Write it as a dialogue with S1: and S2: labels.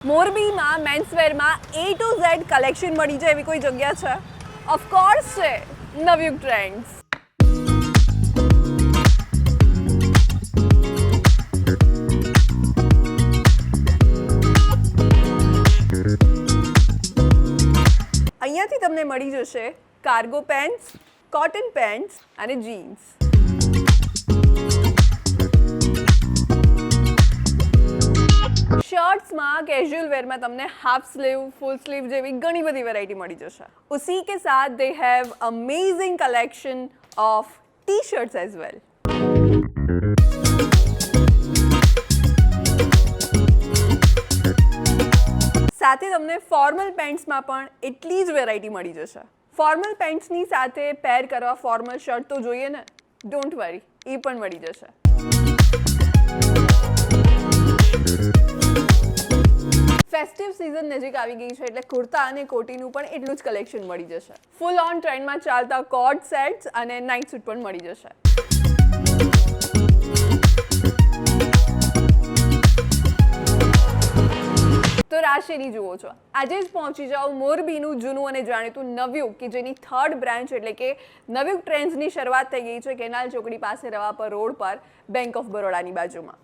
S1: મોરબીમાં મેન્સવેરમાં A to Z collection મળી જાય એવી કોઈ જગ્યા છે? ઓફકોર્સ છે. નવયુગ ટ્રેન્ડ્સ અહીંયાથી તમને મળી જશે કાર્ગો પેન્ટ્સ કોટન પેન્ટ્સ અને જીન્સ શોર્ટ્સમાં કેઝ્યુઅલ વેરમાં તમને હાફ સ્લીવ ફૂલ સ્લીવ જેવી ઘણી બધી વેરાયટી મળી જશે. ઉસી કે સાથ they have amazing collection of T shirts as well સાથે તમને ફોર્મલ પેન્ટ્સમાં પણ એટલી જ વેરાયટી મળી જશે. ફોર્મલ પેન્ટ્સની સાથે પેર કરવા ફોર્મલ શર્ટ તો જોઈએ ને? ડોન્ટ વરી એ પણ મળી જશે. ફેસ્ટિવ સિઝન નજીક આવી ગઈ છે એટલે કુર્તા અને કોટીનું પણ એટલું જ કલેક્શન મળી જશે. ફૂલ ઓન ટ્રેન્ડમાં ચાલતા કોટ સેટ્સ અને નાઇટ સૂટ પણ મળી જશે. તો રાશિની જુઓ છો. આજે જ પહોંચી જાઓ મોરબીનું જૂનું અને જાણીતું નવ્યુગ, કે જેની થર્ડ બ્રાન્ચ એટલે કે નવયુગ ટ્રેન્ડ્સની શરૂઆત થઈ ગઈ છે કેનાલ ચોકડી પાસે રવાપર રોડ પર બેંક ઓફ બરોડાની બાજુમાં.